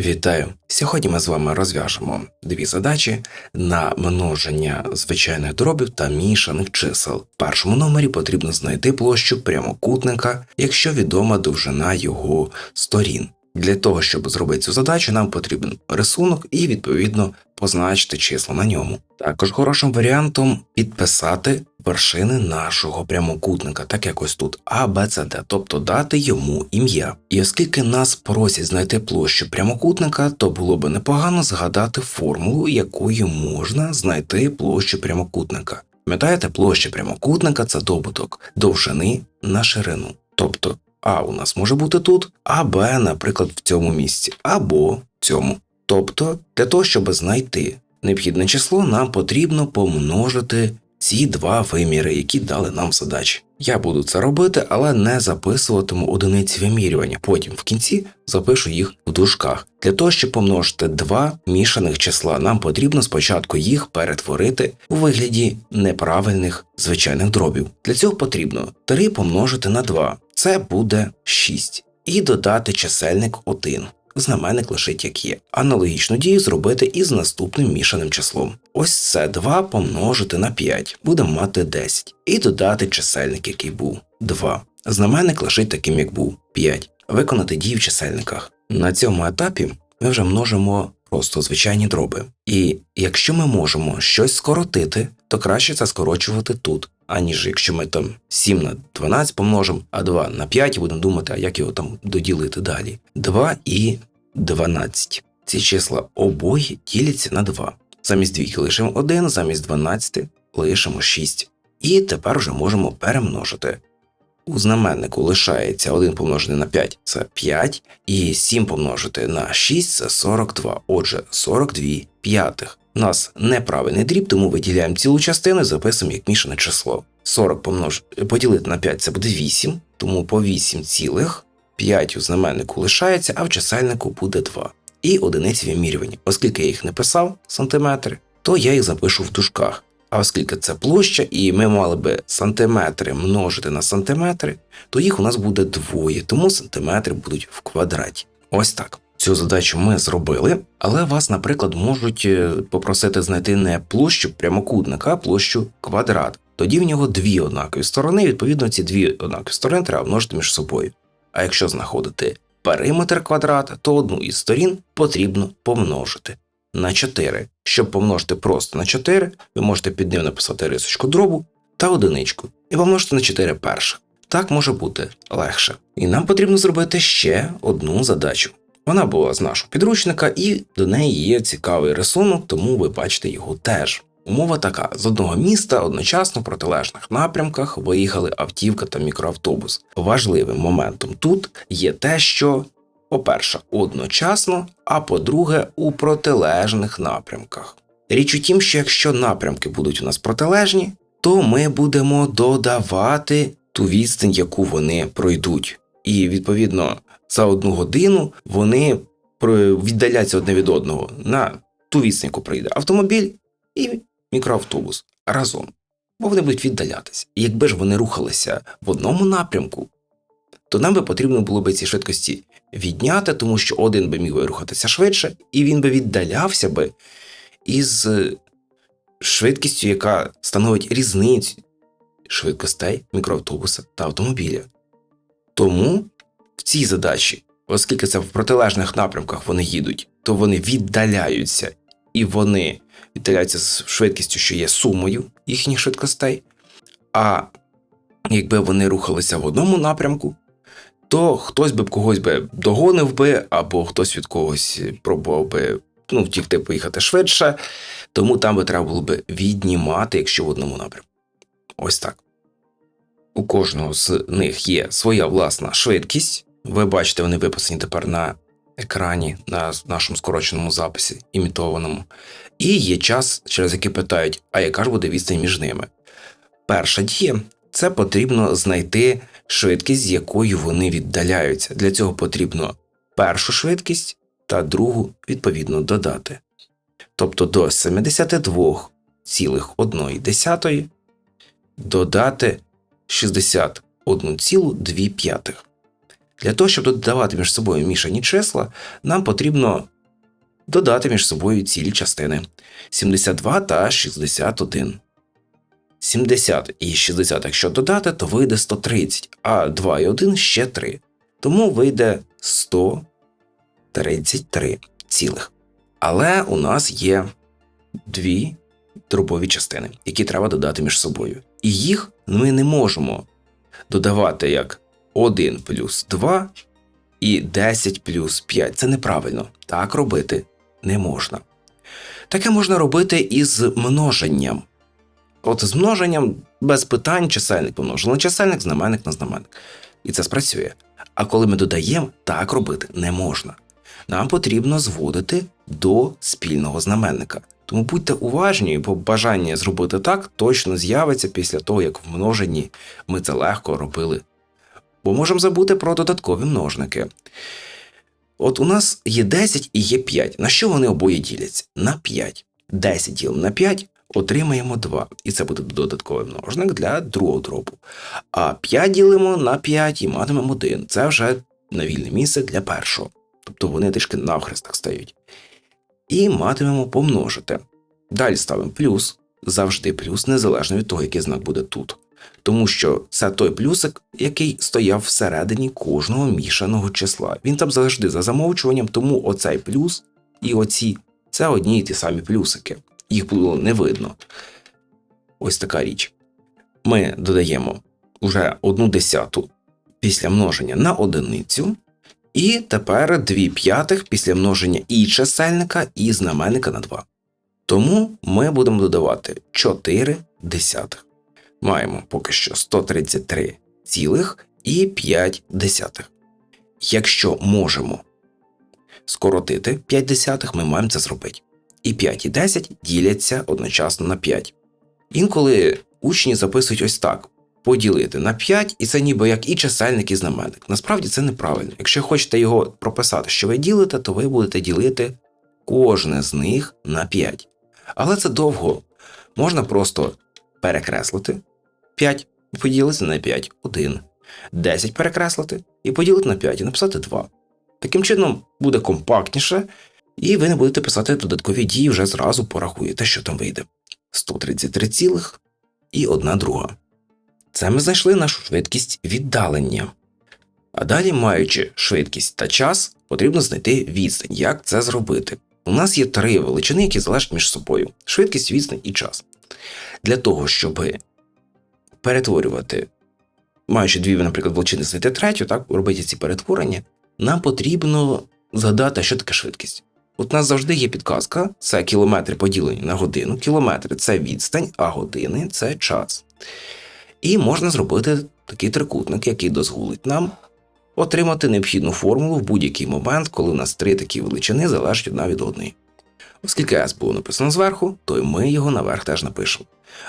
Вітаю! Сьогодні ми з вами розв'яжемо дві задачі на множення звичайних дробів та мішаних чисел. В першому номері потрібно знайти площу прямокутника, якщо відома довжина його сторін. Для того, щоб зробити цю задачу, нам потрібен рисунок і відповідно позначити числа на ньому. Також хорошим варіантом підписати вершини нашого прямокутника, так як ось тут А, Б, С, Д, тобто дати йому ім'я. І оскільки нас просять знайти площу прямокутника, то було би непогано згадати формулу, якою можна знайти площу прямокутника. Пам'ятаєте, площа прямокутника це добуток довжини на ширину. Тобто А у нас може бути тут, а Б, наприклад, в цьому місці, або в цьому. Тобто, для того, щоб знайти необхідне число, нам потрібно помножити ці два виміри, які дали нам задачі. Я буду це робити, але не записуватиму одиниці вимірювання. Потім в кінці запишу їх в дужках. Для того, щоб помножити два мішаних числа, нам потрібно спочатку їх перетворити у вигляді неправильних звичайних дробів. Для цього потрібно 3 помножити на 2, це буде 6, і додати чисельник 1 знаменник лишить як є. Аналогічну дію зробити із наступним мішаним числом. Ось це 2 помножити на 5, будемо мати 10. І додати чисельник, який був 2. Знаменник лишить таким, як був 5. Виконати дії в чисельниках. На цьому етапі ми вже множимо просто звичайні дроби. І якщо ми можемо щось скоротити, то краще це скорочувати тут. Аніж якщо ми там 7 на 12 помножимо, а 2 на 5 і будемо думати, а як його там доділити далі. 2 і 12. Ці числа обоє діляться на 2. Замість двійки лишимо 1, замість 12 лишимо 6. І тепер вже можемо перемножити. У знаменнику лишається 1 помножений на 5 це 5, і 7 помножити на 6 це 42. Отже, 42 п'ятих. У нас неправильний дріб, тому виділяємо цілу частину і записуємо як мішане число. 40 помнож... поділити на 5 це буде 8, тому по 8 цілих 5 у знаменнику лишається, а в чисельнику буде 2. І одиниці вимірювання. Оскільки я їх не писав сантиметри, то я їх запишу в дужках. А оскільки це площа, і ми мали би сантиметри множити на сантиметри, то їх у нас буде двоє, тому сантиметри будуть в квадраті. Ось так. Цю задачу ми зробили, але вас, наприклад, можуть е, попросити знайти не площу прямокутника, а площу квадрат. Тоді в нього дві однакові сторони, відповідно, ці дві однакові сторони треба множити між собою. А якщо знаходити периметр квадрата, то одну із сторін потрібно помножити на 4. Щоб помножити просто на 4, ви можете під ним написати рисочку дробу та одиничку і помножити на 4 перше. Так може бути легше. І нам потрібно зробити ще одну задачу. Вона була з нашого підручника, і до неї є цікавий рисунок, тому ви бачите його теж. Умова така: з одного міста одночасно в протилежних напрямках виїхали автівка та мікроавтобус. Важливим моментом тут є те, що, по-перше, одночасно, а по-друге, у протилежних напрямках. Річ у тім, що якщо напрямки будуть у нас протилежні, то ми будемо додавати ту відстань, яку вони пройдуть. І відповідно за одну годину вони віддаляться одне від одного на ту відстань, яку пройде автомобіль і мікроавтобус разом, бо вони будуть віддалятися. І якби ж вони рухалися в одному напрямку, то нам би потрібно було би ці швидкості відняти, тому що один би міг би рухатися швидше, і він би віддалявся би із швидкістю, яка становить різницю швидкостей мікроавтобуса та автомобіля. Тому в цій задачі, оскільки це в протилежних напрямках вони їдуть, то вони віддаляються і вони віддаляються з швидкістю, що є сумою їхніх швидкостей. А якби вони рухалися в одному напрямку, то хтось би б когось би догонив би, або хтось від когось пробував би ну, втікти поїхати швидше, тому там би треба було би віднімати, якщо в одному напрямку. Ось так. У кожного з них є своя власна швидкість. Ви бачите, вони виписані тепер на екрані, на нашому скороченому записі, імітованому. І є час, через який питають, а яка ж буде відстань між ними. Перша дія це потрібно знайти швидкість, з якою вони віддаляються. Для цього потрібно першу швидкість та другу відповідно додати. Тобто до 72,1 додати 61,2. Для того, щоб додавати між собою мішані числа, нам потрібно додати між собою цілі частини 72 та 61. 70 і 60, якщо додати, то вийде 130, а 2 і 1 ще 3. Тому вийде 133 цілих. Але у нас є дві дробові частини, які треба додати між собою. І їх ми не можемо додавати як 1 плюс 2 і 10 плюс 5. Це неправильно. Так робити не можна. Таке можна робити із множенням. От з множенням без питань чисельник помножили на чисельник, знаменник на знаменник. І це спрацює. А коли ми додаємо, так робити не можна. Нам потрібно зводити до спільного знаменника. Тому будьте уважні, бо бажання зробити так точно з'явиться після того, як в множенні ми це легко робили. Бо можемо забути про додаткові множники. От у нас є 10 і є 5. На що вони обоє діляться? На 5. 10 ділимо на 5, отримаємо 2. І це буде додатковий множник для другого дробу. А 5 ділимо на 5 і матимемо 1. Це вже на вільне місце для першого. Тобто вони трішки навхрест так стають. І матимемо помножити. Далі ставимо плюс, завжди плюс, незалежно від того, який знак буде тут. Тому що це той плюсик, який стояв всередині кожного мішаного числа. Він там завжди за замовчуванням, тому оцей плюс і оці це одні й ті самі плюсики. Їх було не видно. Ось така річ. Ми додаємо вже одну десяту після множення на одиницю. І тепер 2 п'ятих після множення і чисельника, і знаменника на 2. Тому ми будемо додавати 4 десятих. Маємо поки що 133 цілих і 5 десятих. Якщо можемо скоротити 5 десятих, ми маємо це зробити. І 5 і 10 діляться одночасно на 5. Інколи учні записують ось так: поділити на 5, і це ніби як і чисельник, і знаменник. Насправді це неправильно. Якщо хочете його прописати, що ви ділите, то ви будете ділити кожне з них на 5. Але це довго. Можна просто перекреслити 5 і поділити на 5 1. 10 перекреслити і поділити на 5 і написати 2. Таким чином буде компактніше, і ви не будете писати додаткові дії, вже зразу порахуєте, що там вийде. 133 цілих і 1 друга. Це ми знайшли нашу швидкість віддалення. А далі, маючи швидкість та час, потрібно знайти відстань. Як це зробити? У нас є три величини, які залежать між собою: швидкість, відстань і час. Для того, щоб перетворювати, маючи дві, наприклад, величини знайти третю, так, робити ці перетворення, нам потрібно згадати, що таке швидкість. От у нас завжди є підказка: це кілометри поділені на годину. Кілометри це відстань, а години це час. І можна зробити такий трикутник, який дозволить нам отримати необхідну формулу в будь-який момент, коли у нас три такі величини залежать одна від одної. Оскільки S було написано зверху, то й ми його наверх теж напишемо.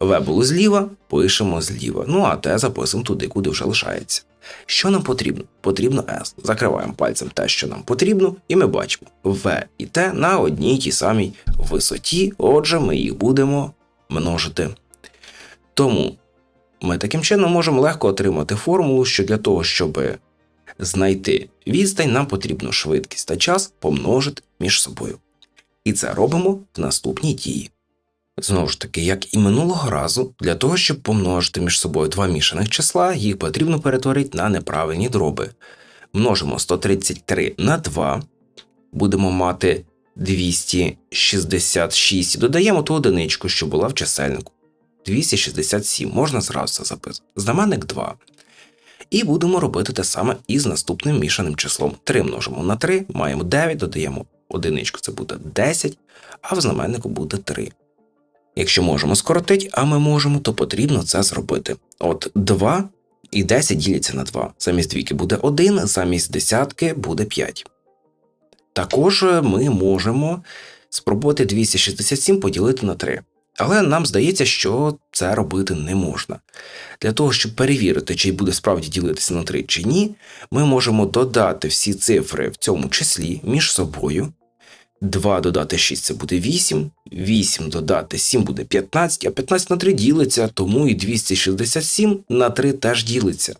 В було зліва, пишемо зліва. Ну а Т записуємо туди, куди вже лишається. Що нам потрібно? Потрібно S. Закриваємо пальцем те, що нам потрібно, і ми бачимо В і Т на одній тій самій висоті, отже, ми їх будемо множити. Тому ми таким чином можемо легко отримати формулу, що для того, щоб знайти відстань, нам потрібно швидкість та час помножити між собою. І це робимо в наступній дії. Знову ж таки, як і минулого разу, для того, щоб помножити між собою два мішаних числа, їх потрібно перетворити на неправильні дроби. Множимо 133 на 2, будемо мати 266, і додаємо ту одиничку, що була в чисельнику. 267, можна зразу це записати. Знаменник 2. І будемо робити те саме із наступним мішаним числом. 3 множимо на 3, маємо 9, додаємо одиничку, це буде 10, а в знаменнику буде 3. Якщо можемо скоротити, а ми можемо, то потрібно це зробити. От 2 і 10 діляться на 2. Замість двійки буде 1, замість десятки буде 5. Також ми можемо спробувати 267 поділити на 3. Але нам здається, що це робити не можна. Для того, щоб перевірити, чи буде справді ділитися на 3 чи ні, ми можемо додати всі цифри в цьому числі між собою. 2 додати 6 це буде 8, 8 додати 7 буде 15, а 15 на 3 ділиться, тому і 267 на 3 теж ділиться.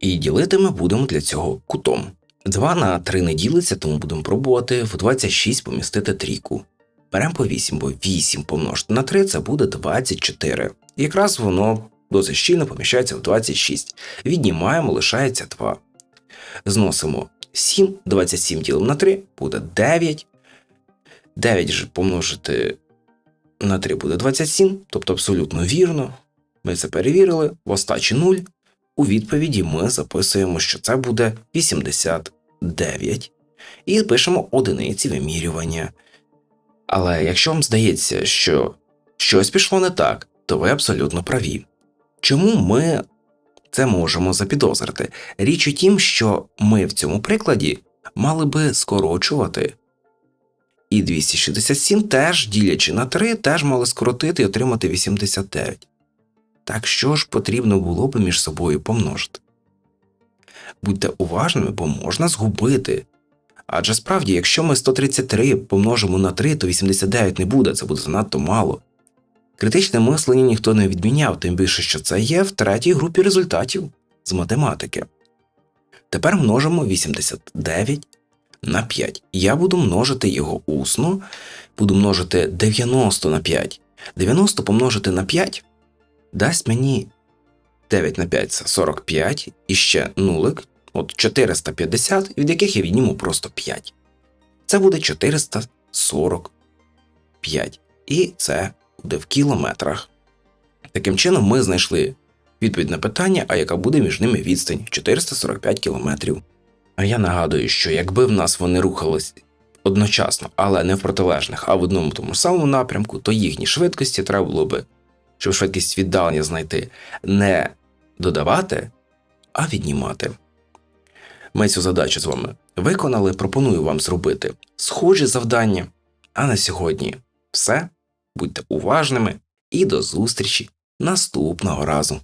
І ділити ми будемо для цього кутом. 2 на 3 не ділиться, тому будемо пробувати в 26 помістити трійку. Беремо по 8, бо 8 помножити на 3 це буде 24. І якраз воно досить щільно поміщається в 26. Віднімаємо, лишається 2. Зносимо 7, 27 ділимо на 3, буде 9. 9 же помножити на 3 буде 27, тобто абсолютно вірно. Ми це перевірили, в остачі 0. У відповіді ми записуємо, що це буде 89 і пишемо одиниці вимірювання. Але якщо вам здається, що щось пішло не так, то ви абсолютно праві. Чому ми це можемо запідозрити? Річ у тім, що ми в цьому прикладі мали би скорочувати. І 267 теж, ділячи на 3, теж мали скоротити і отримати 89. Так що ж потрібно було би між собою помножити? Будьте уважними, бо можна згубити. Адже справді, якщо ми 133 помножимо на 3, то 89 не буде, це буде занадто мало. Критичне мислення ніхто не відміняв, тим більше, що це є в третій групі результатів з математики. Тепер множимо 89 на 5. Я буду множити його усно, буду множити 90 на 5. 90 помножити на 5 дасть мені 9 на 5 це 45 і ще нулик, от 450, від яких я відніму просто 5. Це буде 445. І це буде в кілометрах. Таким чином, ми знайшли відповідь на питання, а яка буде між ними відстань 445 кілометрів. А я нагадую, що якби в нас вони рухались одночасно, але не в протилежних, а в одному тому самому напрямку, то їхні швидкості треба було би, щоб швидкість віддалення знайти, не додавати, а віднімати. Ми цю задачу з вами виконали. Пропоную вам зробити схожі завдання. А на сьогодні все. Будьте уважними і до зустрічі наступного разу.